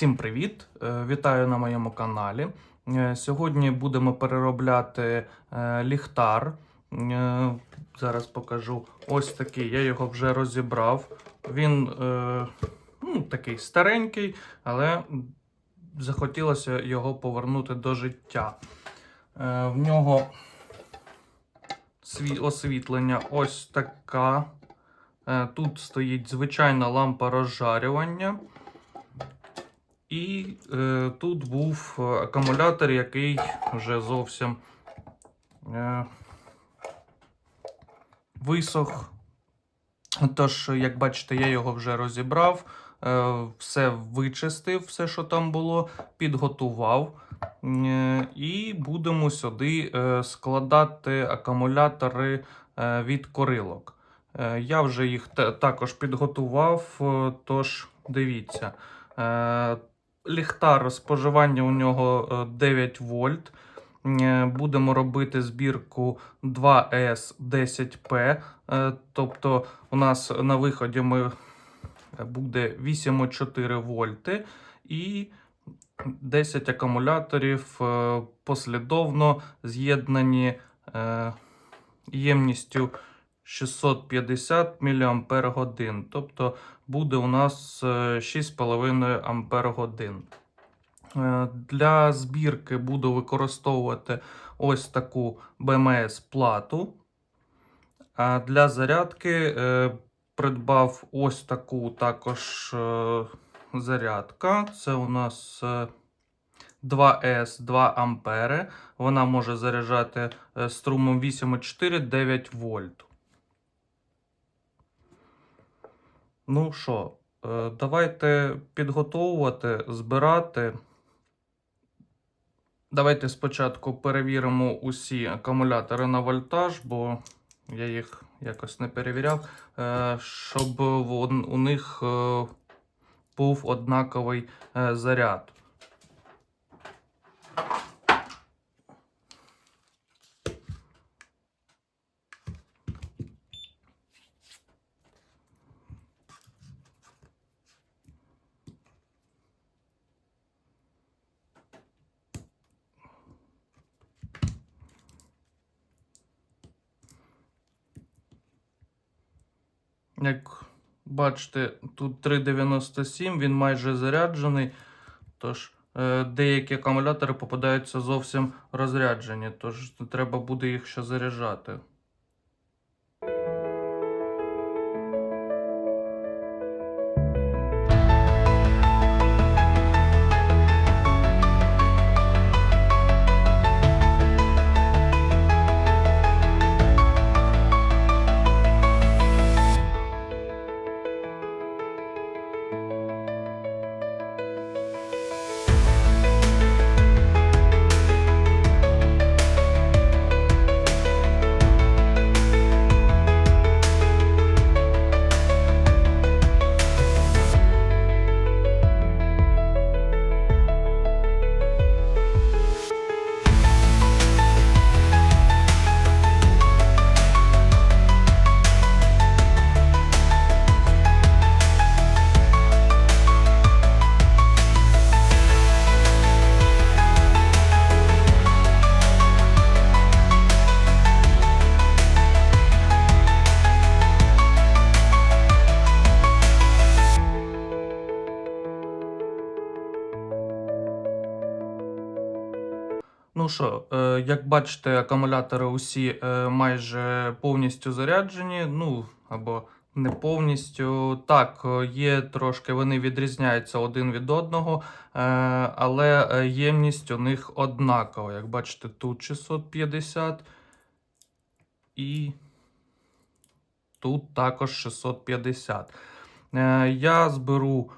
Всім привіт! Е, Вітаю на моєму каналі. Е, Сьогодні будемо переробляти е, ліхтар. Зараз покажу ось такий. Я його вже розібрав. Він ну, такий старенький, але захотілося його повернути до життя. В нього освітлення ось така. Тут стоїть звичайна лампа розжарювання. І е, тут був е, акумулятор, який вже зовсім е, висох. Тож, як бачите, я його вже розібрав, е, все вичистив, все, що там було, підготував. Е, і будемо сюди е, складати акумулятори е, від корилок. Е, я вже їх також підготував, е, тож дивіться. Е, Ліхтар споживання у нього е, 9 вольт. Е, Будемо робити збірку 2S10P. Е, Тобто у нас на виході ми е, буде 8,4 вольти і 10 акумуляторів е, послідовно з'єднані е, ємністю 650 мАч. Тобто буде у нас е, 6,5 Ампер годин. Е, Для збірки буду використовувати ось таку BMS плату. А для зарядки е, придбав ось таку також е, зарядка. Це у нас е, 2S 2 ампери. Вона може заряджати е, струмом 8,4 9 вольт. Ну що, е, давайте підготовувати, збирати. Давайте спочатку перевіримо усі акумулятори на вольтаж, бо я їх якось не перевіряв, е, щоб у них е, був однаковий заряд. Як бачите, тут 3,97, він майже заряджений. Тож е, деякі акумулятори попадаються зовсім розряджені, тож треба буде їх ще заряджати. Як бачите, акумулятори усі е, майже повністю заряджені. Ну, або не повністю. Так, е, є трошки, вони відрізняються один від одного, е, але ємність у них однакова. Як бачите, тут 650 і тут також 650. Е, Я зберу.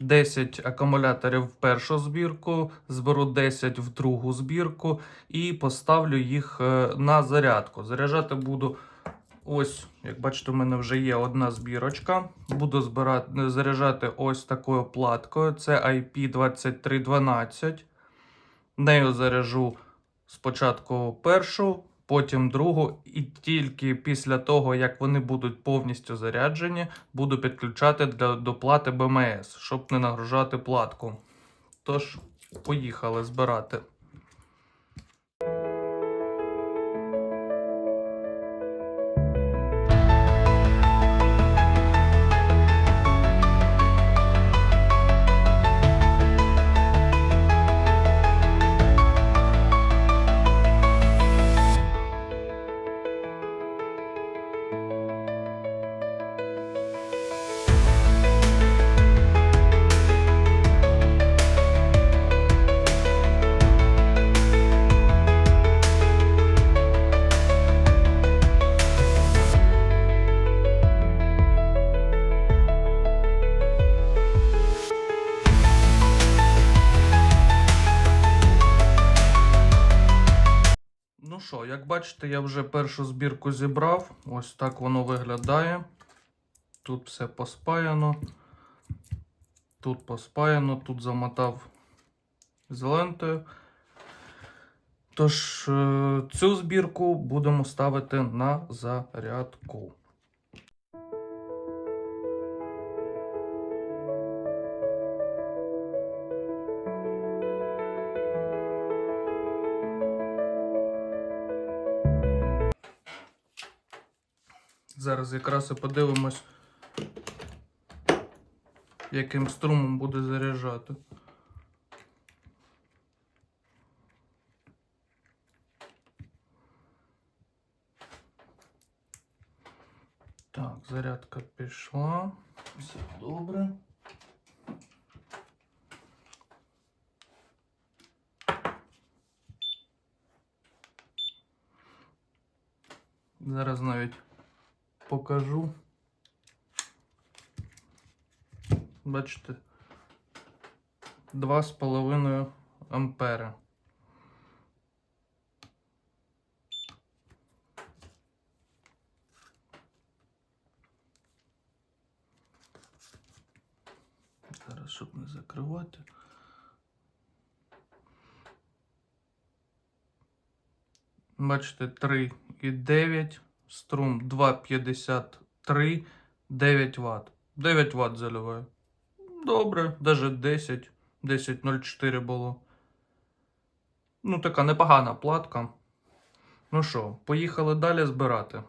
Е, 10 акумуляторів в першу збірку, зберу 10 в другу збірку і поставлю їх е, на зарядку. Заряджати буду ось, як бачите, у мене вже є одна збірочка. Буду збирати, заряджати ось такою платкою. Це IP2312. Нею заряджу спочатку першу потім другу, і тільки після того, як вони будуть повністю заряджені, буду підключати для доплати БМС, щоб не нагружати платку. Тож, поїхали збирати. Бачите, я вже першу збірку зібрав. Ось так воно виглядає. Тут все поспаяно. Тут поспаяно, тут замотав з лентою. Тож, е, цю збірку будемо ставити на зарядку. Зараз якраз і подивимось, яким струмом буде заряджати. Так, зарядка пішла. Все добре. Зараз навіть покажу. Бачите, 2,5 ампери. Зараз, щоб не закривати. Бачите, 3,9, струм 2,53, 9 Вт. 9 Вт заливаю. Добре, навіть 10, 10,04 було. Ну, така непогана платка. Ну що, поїхали далі збирати.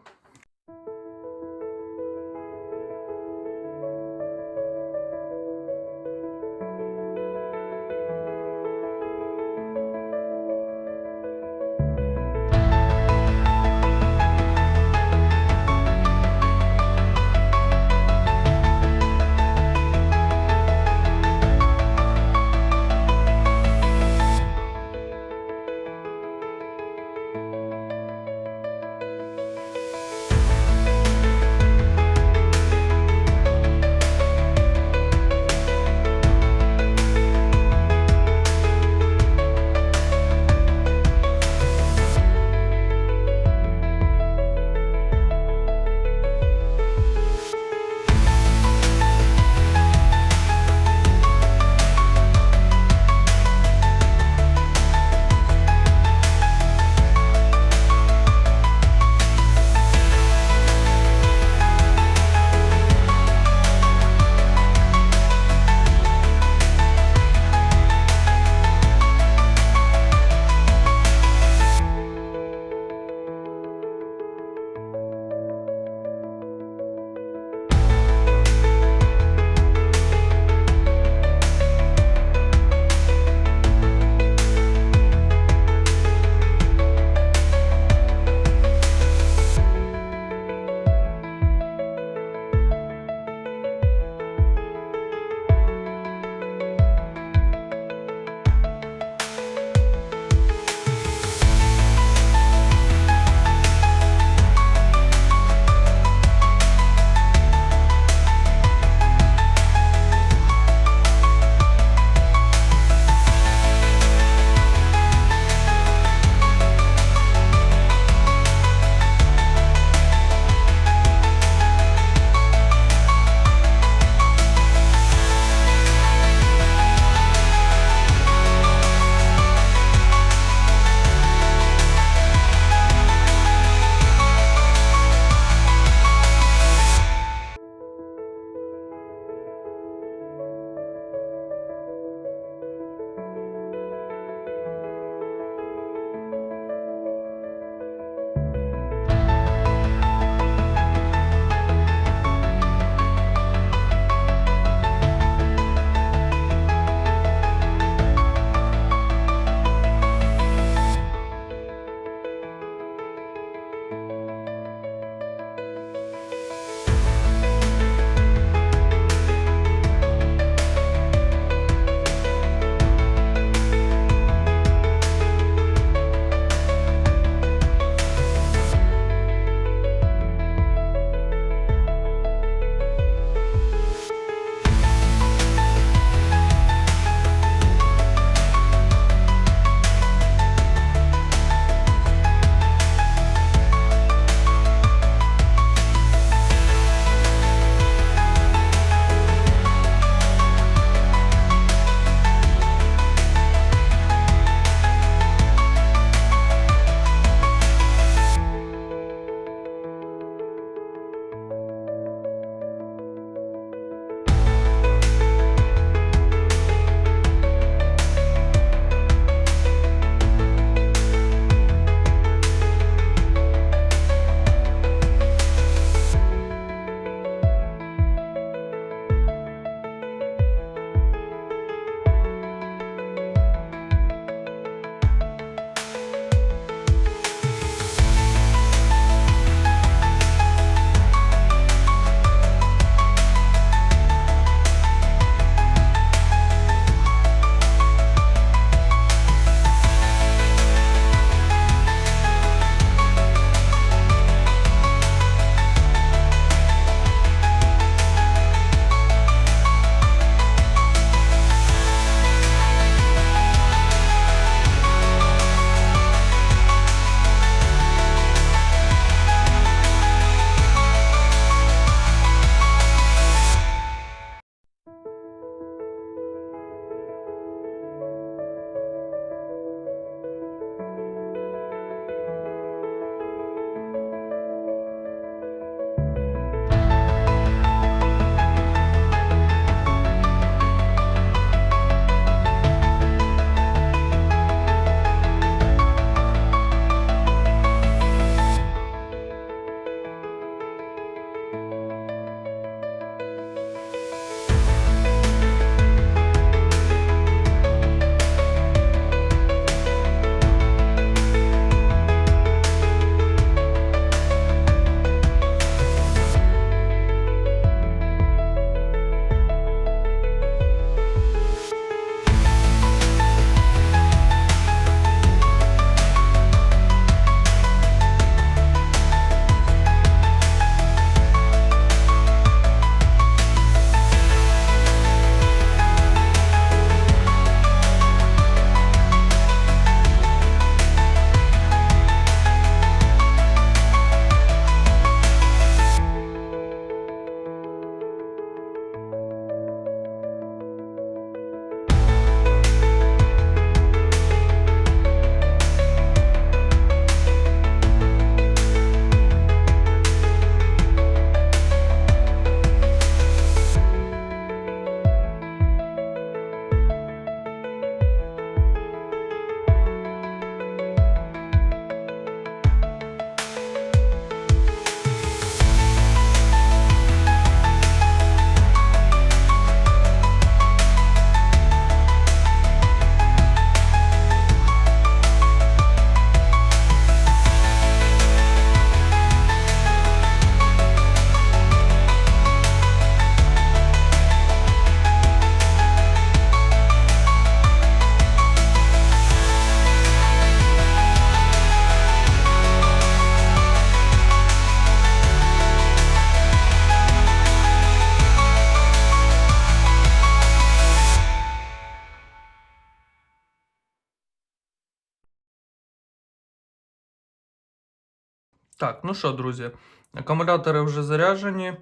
Так, ну що, друзі, акумулятори вже заряджені.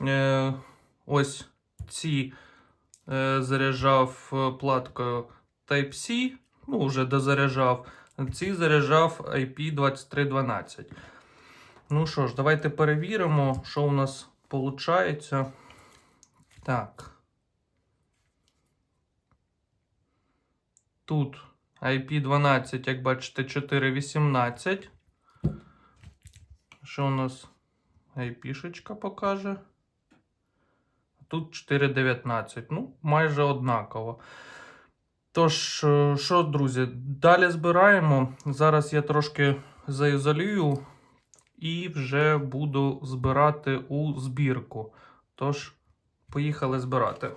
Е, ось ці е, заряджав е, платкою Type-C, ну, вже дозаряджав. Ці заряджав IP2312. Ну що ж, давайте перевіримо, що у нас виходить. Так. Тут IP12, як бачите, 418. Що у нас IP-шечка покаже? Тут 4,19. Ну, майже однаково. Тож, е, що, друзі, далі збираємо. Зараз я трошки заізолюю і вже буду збирати у збірку. Тож, поїхали збирати.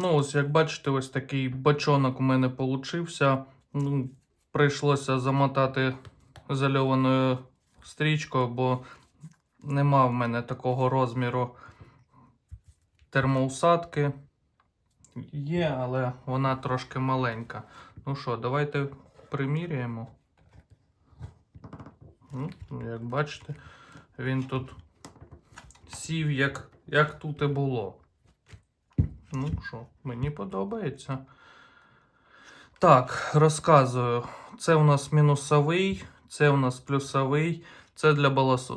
Ну, ось як бачите, ось такий бачонок у мене получився. Ну, прийшлося замотати ізольованою стрічкою, бо нема в мене такого розміру термоусадки. Є, але вона трошки маленька. Ну що, давайте приміряємо. Ну, Як бачите, він тут сів, як, як тут і було. Ну що, мені подобається. Так, розказую. Це у нас мінусовий, це у нас плюсовий, це для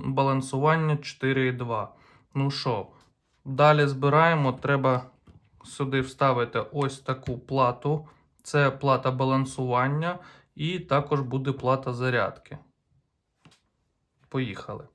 балансування 4,2. Ну що, далі збираємо. Треба сюди вставити ось таку плату. Це плата балансування, і також буде плата зарядки. Поїхали.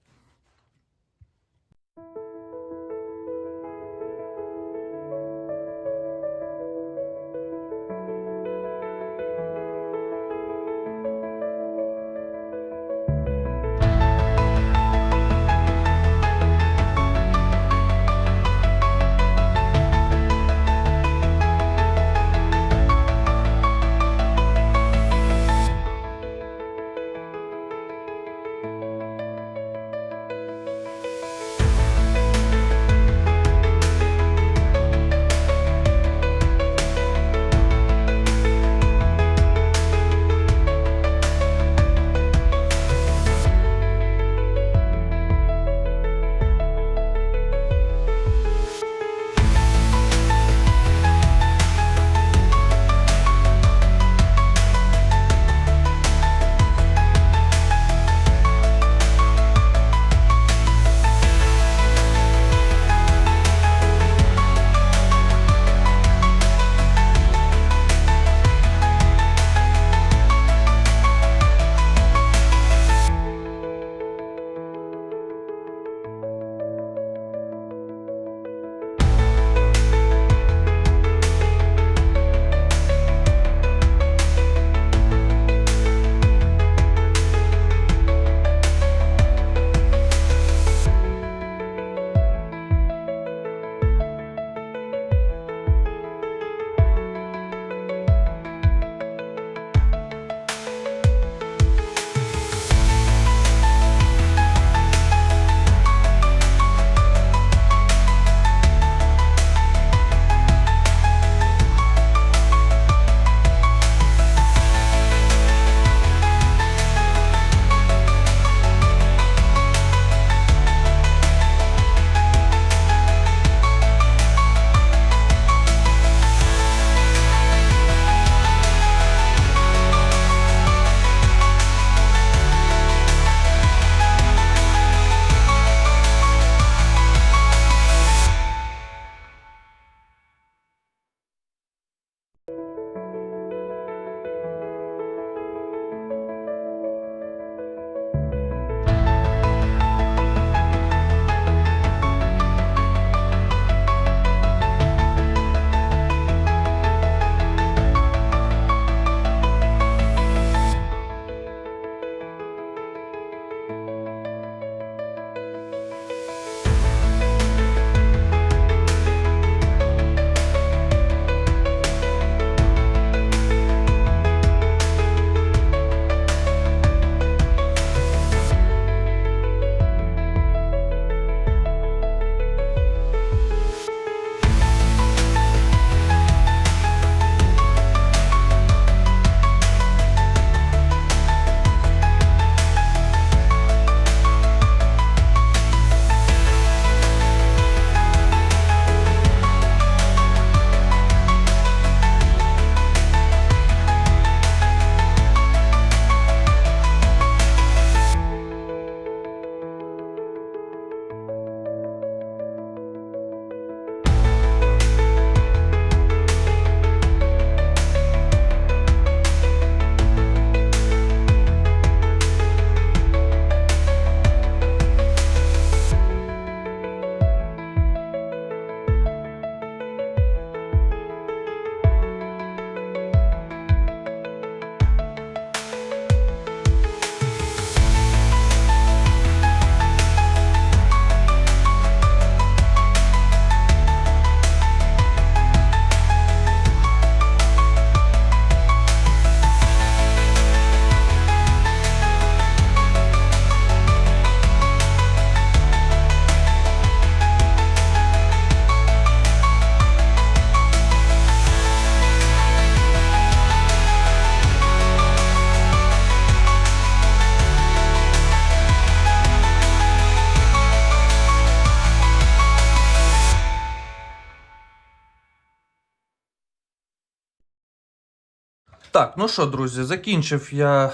Так, ну що, друзі, закінчив я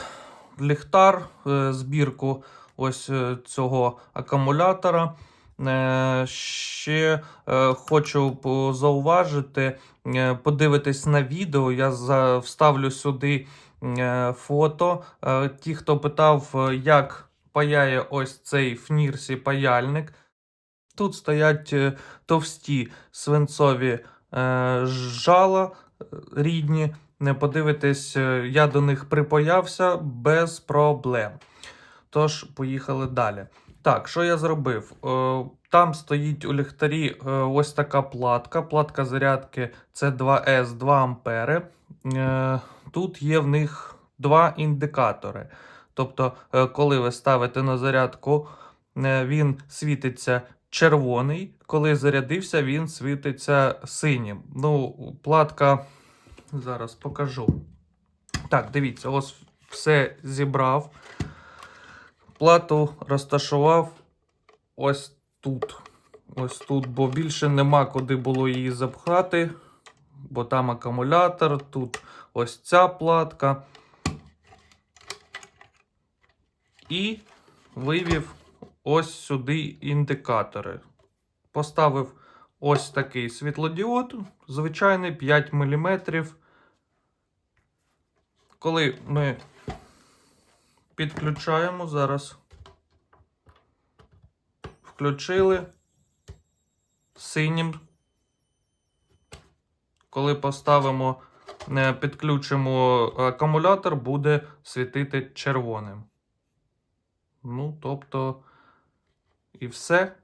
ліхтар, е, збірку ось е, цього акумулятора. Е, Ще хочу зауважити, подивитись на відео. Я вставлю сюди фото. Ті, хто питав, як паяє ось цей фнірсі паяльник. Тут стоять товсті свинцові жала рідні. Не подивитесь, е, я до них припаявся без проблем. Тож, поїхали далі. Так, що я зробив? Е, Там стоїть у ліхтарі е, ось така платка. Платка зарядки це 2С 2 ампери. Тут є в них два індикатори. Тобто, коли ви ставите на зарядку, він світиться червоний, коли зарядився, він світиться синім. Ну, платка зараз покажу. Так, дивіться, ось все зібрав. Плату розташував ось тут. Ось тут, бо більше нема куди було її запхати, бо там акумулятор, тут ось ця платка. І вивів ось сюди індикатори. Поставив ось такий світлодіод, звичайний 5 мм. Коли ми підключаємо зараз, включили синім. Коли поставимо, е, підключимо акумулятор, буде світити червоним. Ну, тобто, і все.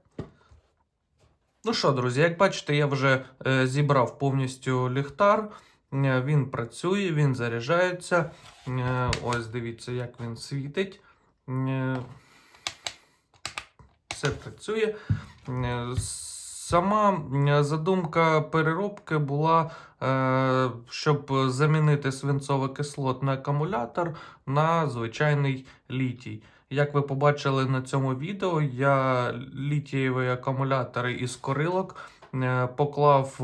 Ну що, друзі, як бачите, я вже е, зібрав повністю ліхтар. Е, Він працює, він заряджається. Е, Ось дивіться, як він світить. Е, Все працює. Сама задумка переробки була, щоб замінити свинцово-кислотний акумулятор на звичайний літій. Як ви побачили на цьому відео, я літієві акумулятори із корилок поклав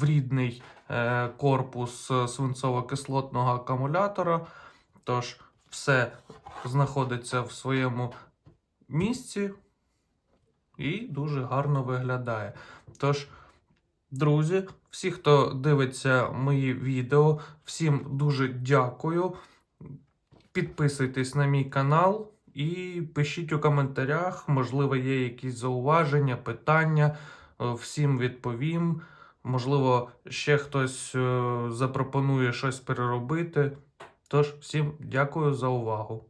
в рідний корпус свинцово-кислотного акумулятора. Тож все знаходиться в своєму місці і дуже гарно виглядає. Тож, друзі, всі, хто дивиться мої відео, всім дуже дякую. Підписуйтесь на мій канал і пишіть у коментарях, можливо, є якісь зауваження, питання. Е, Всім відповім. Можливо, ще хтось е, запропонує щось переробити. Тож, всім дякую за увагу.